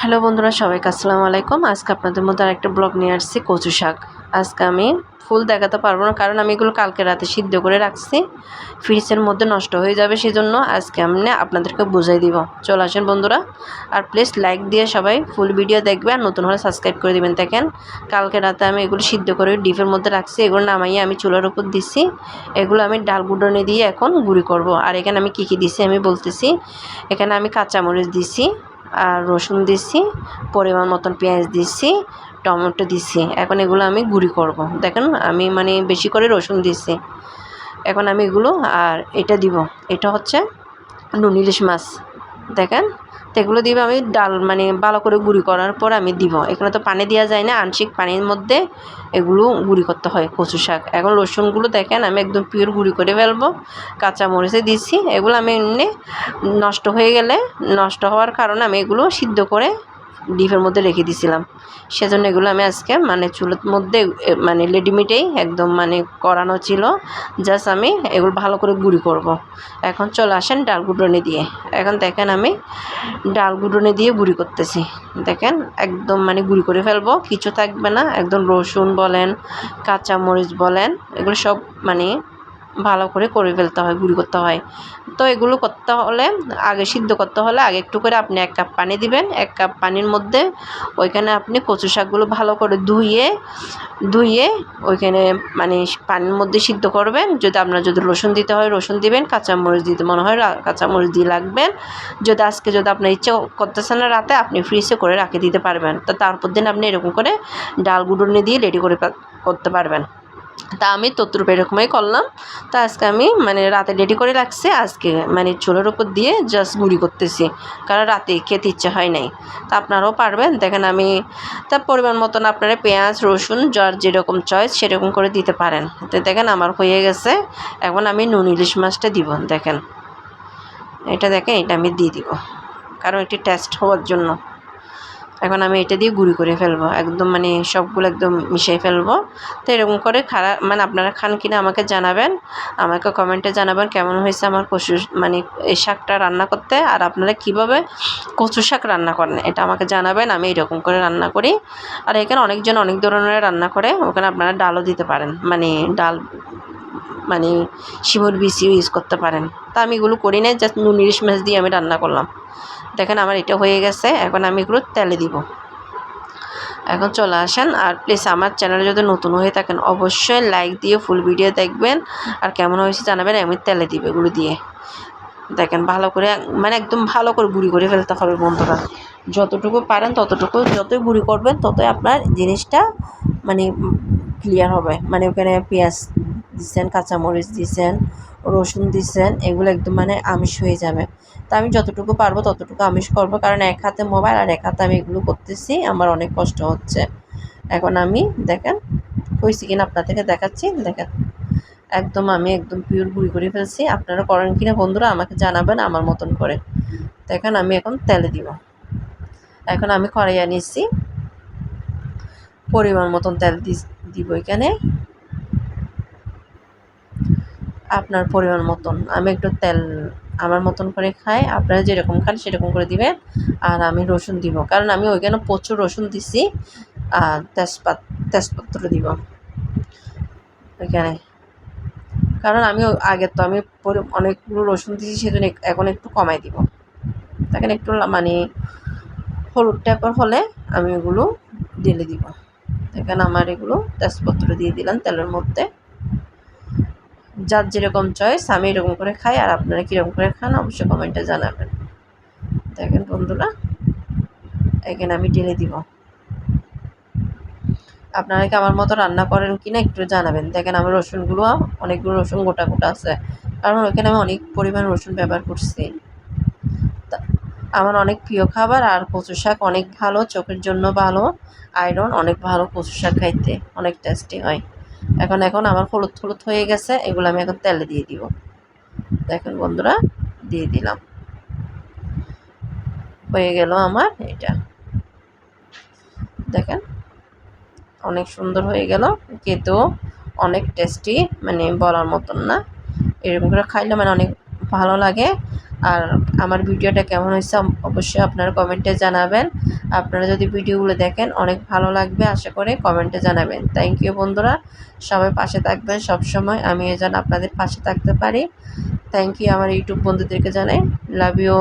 Hello বন্ধুরা, সবাইকে আসসালামু আলাইকুম। আজকে আপনাদের মধ্যে আরেকটা ব্লগ নিয়ে আসছি, কচু শাক। আজকে আমি ফুল দেখাতে পারব না, কারণ আমি এগুলো কালকে রাতে সিদ্ধ করে রাখছি। ফ্রিজের মধ্যে নষ্ট হয়ে যাবে সেজন্য আজকে আমি আপনাদেরকে বুঝাই দিব। চলে আসেন বন্ধুরা। আর প্লিজ লাইক দিয়ে সবাই ফুল ভিডিও দেখবে, আর নতুন হলে সাবস্ক্রাইব করে দেবেন। দেখেন, কালকে রাতে আমি এগুলো সিদ্ধ করে ডিপের মধ্যে রাখছি, এগুলো নামাইয়ে আমি চুলার উপর দিছি। এগুলো আমি ডাল গুঁড়নে দিয়ে এখন গুঁড়ি করব। আর এখানে আমি কী কী দিছি আমি বলতেছি। এখানে আমি কাঁচামরিচ দিছি। আর রসুন দিছি, পরিমাণ মতন পেঁয়াজ দিছি, টমেটো দিছি। এখন এগুলো আমি গুঁড়ি করব। দেখেন, আমি মানে বেশি করে রসুন দিছি। এখন আমি এগুলো আর এটা দিব। এটা হচ্ছে নুন ইলিশ মাছ। দেখেন তো এগুলো দিব আমি ডাল মানে ভালো করে গুঁড়ি করার পর আমি দিব। এখানে তো পানি দেওয়া যায় না, আংশিক পানির মধ্যে এগুলো গুঁড়ি করতে হয় কচু শাক। এখন রসুনগুলো দেখেন, আমি একদম পিওর গুঁড়ি করে ফেলব। কাঁচা মরিচে দিচ্ছি, এগুলো আমি এমনি নষ্ট হয়ে গেলে নষ্ট হওয়ার কারণে আমি এগুলো সিদ্ধ করে ডিপের মধ্যে রেখে দিয়েছিলাম সেজন্য এগুলো আমি আজকে মানে চুলোর মধ্যে মানে রেডিমেডেই একদম মানে করানো ছিল। জাস্ট আমি এগুলো ভালো করে গুঁড়ি করব। এখন চলে আসেন ডাল গুঁড়নি দিয়ে। এখন দেখেন আমি ডাল গুঁড়নি দিয়ে গুঁড়ি করতেছি। দেখেন একদম মানে গুঁড়ি করে ফেলব, কিছু থাকবে না। একদম রসুন বলেন, কাঁচামরিচ বলেন, এগুলো সব মানে ভালো করে করে ফেলতে হয়, গুঁড়ি করতে হয়। তো এগুলো করতে হলে, আগে সিদ্ধ করতে হলে আগে একটু করে আপনি এক কাপ পানি দিবেন। এক কাপ পানির মধ্যে ওইখানে আপনি কচু শাকগুলো ভালো করে ধুয়ে ধুয়ে ওইখানে মানে পানির মধ্যে সিদ্ধ করবেন। যদি আপনার যদি রসুন দিতে হয়, রসুন দিবেন, কাঁচামরিচ দিতে মনে হয় কাঁচামরিচ দিয়ে লাগবেন। যদি আজকে যদি আপনার ইচ্ছে করতেছে না রাতে, আপনি ফ্রিজে করে রাখে দিতে পারবেন। তো তারপর দিন আপনি এরকম করে ডাল গুঁড়ো দিয়ে রেডি করে করতে পারবেন। তা আমি তত্রুপ এরকমই করলাম। তা আজকে আমি মানে রাতে রেডি করে রাখছি। আজকে মানে চুলোর উপর দিয়ে জাস্ট গুঁড়ি করতেছি। কারণ রাতে খেতে ইচ্ছে হয় নাই। তা আপনারাও পারবেন। দেখেন আমি তার পরিমাণ মতন আপনারা পেঁয়াজ, রসুন, যার যেরকম চয়েস সেরকম করে দিতে পারেন। তো দেখেন আমার হয়ে গেছে। এখন আমি নুন, ইলিশ মাছটা দিব, দেখেন। এটা দেখেন, এটা আমি দিয়ে দিব। কারণ একটি টেস্ট হওয়ার জন্য। এখন আমি এটা দিয়ে গুঁড়ি করে ফেলব। একদম মানে সবগুলো একদম মিশিয়ে ফেলব। তো এরকম করে খারাপ মানে আপনারা খান কিনা আমাকে জানাবেন। আমাকে কমেন্টে জানাবেন কেমন হয়েছে আমার কচু মানে এই শাকটা রান্না করতে আর আপনারা কীভাবে কচু শাক রান্না করেন এটা আমাকে জানাবেন। আমি এরকম করে রান্না করি। আর এখানে অনেকজন অনেক ধরনের রান্না করে। ওখানে আপনারা ডালও দিতে পারেন। মানে ডাল মানে শিমুর বিসিও ইউজ করতে পারেন। তা আমি এগুলো করি না জাস্ট নুন ইলিশ মাছ দিয়ে আমি রান্না করলাম। দেখেন আমার এটা হয়ে গেছে, এখন আমি এগুলো তেলে দিব। এখন চলে আসেন, আর প্লিজ আমার চ্যানেলে যদি নতুন হয়ে থাকেন, অবশ্যই লাইক দিয়ে ফুল ভিডিও দেখবেন। আর কেমন হয়েছে জানাবেন, আমি তেলে দিব এগুলো দিয়ে। দেখেন ভালো করে মানে একদম ভালো করে গুঁড়ি করে ফেলতে হবে বন্ধুরা। যতটুকু পারেন ততটুকু, যতই গুঁড়ি করবেন, ততই আপনার জিনিসটা মানে ক্লিয়ার হবে। মানে ওখানে পেঁয়াজ দিচ্ছেন কাঁচামরিচ দিচ্ছেন রসুন দিচ্ছেন এগুলো একদম মানে আমিষ হয়ে যাবে। তা আমি যতটুকু পারব ততটুকু আমিষ করব, কারণ এক হাতে মোবাইল আর এক হাতে আমি এগুলো করতেছি, আমার অনেক কষ্ট হচ্ছে। এখন আমি দেখেন, হয়েছি কিনা আপনাদেরকে দেখাচ্ছি, দেখেন। একদম আমি একদম পিওর গুঁড়ি করে ফেলছি, আপনারা করেন কিনা বন্ধুরা আমাকে জানাবেন আমার মতন করে। দেখেন আমি এখন তেলে দিব। এখন আমি কড়াইয়া নিচ্ছি পরিমাণ মতন তেল দিব এখানে। আপনার পরিমাণ মতন। আমি একটু তেল আমার মতন করে খাই, আপনারা যেরকম খান সেরকম করে দিবেন, আর আমি রসুন দিব। কারণ আমি ওইখানে প্রচুর রসুন দিছি, আর তেজপাত তেজপত্র দিব ওইখানে। কারণ আমি আগে তো আমি অনেকগুলো রসুন দিয়েছি সেজন্য এখন একটু কমাই দিব। দেখেন একটু মানে হলুদ টাইপের হলে আমি এগুলো ঢেলে দিব। দেখেন আমার এগুলো তেজপত্র দিয়ে দিলাম তেলের মধ্যে। যার যেরকম চয়েস আমি এরকম করে খাই, আর আপনারা কীরকম করে খান, অবশ্যই কমেন্টে জানাবেন। দেখেন বন্ধুরা, এখানে আমি ঢেলে দিব। আপনারা কি আমার মতো রান্না করেন কি না একটু জানাবেন। দেখেন আমার রসুনগুলো, অনেকগুলো রসুন গোটা গোটা আছে। কারণ ওইখানে আমি অনেক পরিমাণ রসুন ব্যবহার করছি। আমার অনেক প্রিয় খাবার, আর কচু শাক অনেক ভালো, চোখের জন্য ভালো আয়রন অনেক ভালো কচু শাক খাইতে, অনেক টেস্টি হয়। এখন এখন আমার হলুদ হলুদ হয়ে গেছে, এগুলো আমি এখন তেলে দিয়ে দিব। দেখেন বন্ধুরা, দিয়ে দিলাম। হয়ে গেল আমার এটা। দেখেন, অনেক সুন্দর হয়ে গেল খেতেও অনেক টেস্টি মানে বলার মতন না। এরকম করে খাইলে মানে অনেক ভালো লাগে। আর আমার ভিডিওটা কেমন হয়েছে অবশ্যই আপনারা কমেন্টে জানাবেন। আপনারা যদি ভিডিওগুলো দেখেন, অনেক ভালো লাগবে, আশা করে কমেন্টে জানাবেন। থ্যাংক ইউ বন্ধুরা। সবাই পাশে থাকবেন সব সময় আমি যেন আপনাদের পাশে থাকতে পারি। থ্যাংক ইউ আমার ইউটিউব বন্ধুদেরকে জানাই। Love you